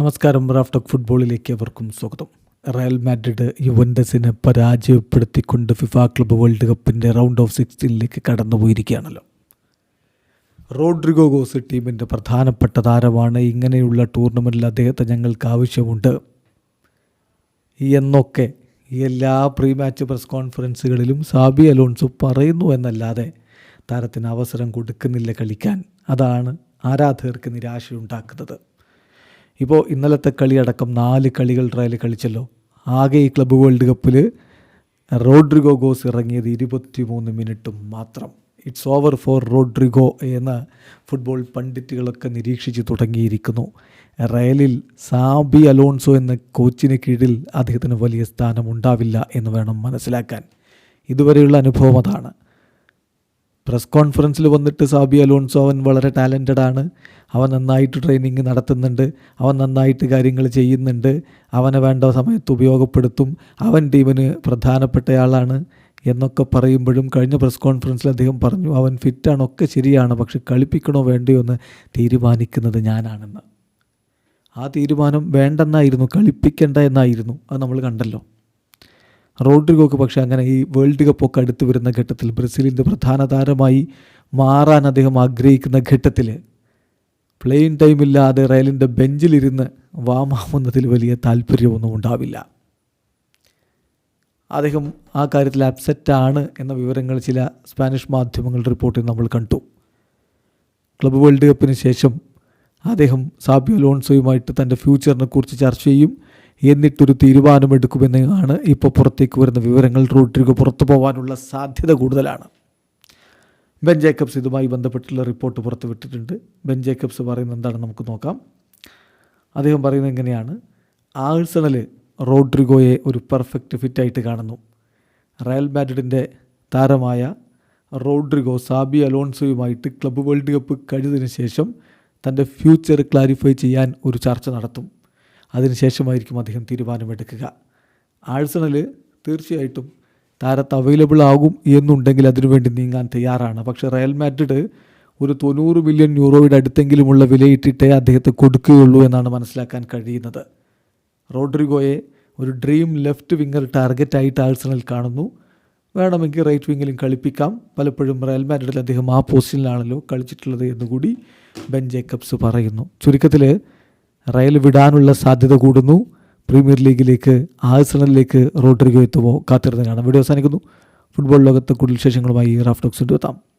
നമസ്കാരം റാഫ്റ്റോക്ക് ഫുട്ബോളിലേക്ക് അവർക്കും സ്വാഗതം. റയൽ മാഡ്രിഡ് യുവൻഡസിനെ പരാജയപ്പെടുത്തിക്കൊണ്ട് ഫിഫ ക്ലബ്ബ് വേൾഡ് കപ്പിന്റെ റൗണ്ട് ഓഫ് സിക്സ്റ്റീനിലേക്ക് കടന്നുപോയിരിക്കുകയാണല്ലോ. റോഡ്രിഗോ ഗോസ് ടീമിന്റെ പ്രധാനപ്പെട്ട താരമാണ്. ഇങ്ങനെയുള്ള ടൂർണമെന്റിൽ അദ്ദേഹത്തെ ഞങ്ങൾക്ക് ആവശ്യമുണ്ട്. എന്നൊക്കെ എല്ലാ പ്രീ മാച്ച് പ്രസ് കോൺഫറൻസുകളിലും സാബി അലോൺസോ പറയുന്നു എന്നല്ലാതെ താരത്തിന് അവസരം കൊടുക്കുന്നില്ല കളിക്കാൻ. അതാണ് ആരാധകർക്ക് നിരാശയുണ്ടാക്കുന്നത്. ഇപ്പോൾ ഇന്നലത്തെ കളി അടക്കം നാല് കളികൾ റയൽ കളിച്ചല്ലോ. ആകെ ഈ ക്ലബ്ബ് വേൾഡ് കപ്പിൽ റോഡ്രിഗോ ഗോസ് ഇറങ്ങിയത് ഇരുപത്തി മൂന്ന് മിനിറ്റും മാത്രം. ഇറ്റ്സ് ഓവർ ഫോർ റോഡ്രിഗോ എന്ന് ഫുട്ബോൾ പണ്ഡിറ്റുകളൊക്കെ നിരീക്ഷിച്ച് തുടങ്ങിയിരിക്കുന്നു. റയലിൽ സാബി അലോൺസോ എന്ന കോച്ചിന് കീഴിൽ അദ്ദേഹത്തിന് വലിയ സ്ഥാനം ഉണ്ടാവില്ല എന്ന് വേണം മനസ്സിലാക്കാൻ. ഇതുവരെയുള്ള അനുഭവം അതാണ്. പ്രസ് കോൺഫറൻസിൽ വന്നിട്ട് സാബി അലോൺസോ അവൻ വളരെ ടാലന്റഡ് ആണ്. അവൻ നന്നായിട്ട് ട്രെയിനിങ് നടത്തുന്നുണ്ട് അവൻ നന്നായിട്ട് കാര്യങ്ങൾ ചെയ്യുന്നുണ്ട് അവനെ വേണ്ട സമയത്ത് ഉപയോഗപ്പെടുത്തും അവൻ ടീമിന് പ്രധാനപ്പെട്ടയാളാണ് എന്നൊക്കെ പറയുമ്പോഴും കഴിഞ്ഞ പ്രസ് കോൺഫറൻസിൽ അദ്ദേഹം പറഞ്ഞു അവൻ ഫിറ്റാണ് ഒക്കെ ശരിയാണ് പക്ഷെ കളിപ്പിക്കണോ വേണ്ടയോ എന്ന് തീരുമാനിക്കുന്നത് ഞാനാണെന്ന്. ആ തീരുമാനം വേണ്ടെന്നായിരുന്നു കളിപ്പിക്കേണ്ട എന്നായിരുന്നു അത് നമ്മൾ കണ്ടല്ലോ. റോഡ്രിഗോക്ക് പക്ഷേ അങ്ങനെ ഈ വേൾഡ് കപ്പൊക്കെ അടുത്ത് വരുന്ന ഘട്ടത്തിൽ ബ്രസീലിന്റെ പ്രധാന താരമായി മാറാൻ അദ്ദേഹം ആഗ്രഹിക്കുന്ന ഘട്ടത്തിൽ പ്ലെയിൻ ടൈമില്ലാതെ റയലിന്റെ ബെഞ്ചിലിരുന്ന് വാമാവുന്നതിൽ വലിയ താല്പര്യമൊന്നും ഉണ്ടാവില്ല. അദ്ദേഹം ആ കാര്യത്തിൽ അപ്സെറ്റാണ് എന്ന വിവരങ്ങൾ ചില സ്പാനിഷ് മാധ്യമങ്ങൾ റിപ്പോർട്ടിൽ നമ്മൾ കണ്ടു. ക്ലബ് വേൾഡ് കപ്പിന് ശേഷം അദ്ദേഹം സാബിയോ ലോൺസോയുമായിട്ട് തന്റെ ഫ്യൂച്ചറിനെ കുറിച്ച് ചർച്ച ചെയ്യും. എന്നിട്ടൊരു തീരുമാനമെടുക്കുമെന്നാണ് ഇപ്പോൾ പുറത്തേക്ക് വരുന്ന വിവരങ്ങൾ. റോഡ്രിഗോ പുറത്തു പോകാനുള്ള സാധ്യത കൂടുതലാണ്. ബെൻ ജേക്കബ്സ് ഇതുമായി ബന്ധപ്പെട്ടുള്ള റിപ്പോർട്ട് പുറത്തുവിട്ടിട്ടുണ്ട്. ബെൻ ജേക്കബ്സ് പറയുന്നത് എന്താണെന്ന് നമുക്ക് നോക്കാം. അദ്ദേഹം പറയുന്നത് എങ്ങനെയാണ് ആഴ്സണൽ റോഡ്രിഗോയെ ഒരു പെർഫെക്റ്റ് ഫിറ്റായിട്ട് കാണുന്നു. റയൽ മാഡ്രിഡിന്റെ താരമായ റോഡ്രിഗോ സാബി അലോൺസോയുമായിട്ട് ക്ലബ്ബ് വേൾഡ് കപ്പ് കഴിഞ്ഞതിന് ശേഷം തന്റെ ഫ്യൂച്ചർ ക്ലാരിഫൈ ചെയ്യാൻ ഒരു ചർച്ച നടത്തും. അതിനുശേഷമായിരിക്കും അദ്ദേഹം തീരുമാനമെടുക്കുക. ആഴ്സണൽ തീർച്ചയായിട്ടും താരത്ത് അവൈലബിൾ ആകും എന്നുണ്ടെങ്കിൽ അതിനുവേണ്ടി നീങ്ങാൻ തയ്യാറാണ്. പക്ഷേ റയൽ മാഡ്രിഡ് ഒരു തൊണ്ണൂറ് മില്യൺ യൂറോയുടെ അടുത്തെങ്കിലുമുള്ള വിലയിട്ടിട്ടേ അദ്ദേഹത്തെ കൊടുക്കുകയുള്ളൂ എന്നാണ് മനസ്സിലാക്കാൻ കഴിയുന്നത്. റോഡ്രിഗോയെ ഒരു ഡ്രീം ലെഫ്റ്റ് വിങ്ങർ ടാർഗറ്റായിട്ട് ആഴ്സണൽ കാണുന്നു. വേണമെങ്കിൽ റൈറ്റ് വിങ്ങിലും കളിപ്പിക്കാം. പലപ്പോഴും റയൽ മാഡ്രിഡിൽ അദ്ദേഹം ആ പൊസിഷനിലാണല്ലോ കളിച്ചിട്ടുള്ളത് എന്നുകൂടി ബെൻ ജേക്കബ്സ് പറയുന്നു. ചുരുക്കത്തിൽ റയൽ വിടാനുള്ള സാധ്യത കൂടുന്നു. പ്രീമിയർ ലീഗിലേക്ക് ആഴ്സണലിലേക്ക് റോഡ്രിഗോ എത്തുമോ കാത്തിരുന്ന് കാണാം വീഡിയോ അവസാനിക്കുന്നു. ഫുട്ബോൾ ലോകത്ത് കൂടുതൽ വിശേഷങ്ങളുമായി റാഫ്റ്റോക്സിന്റെ എത്താം.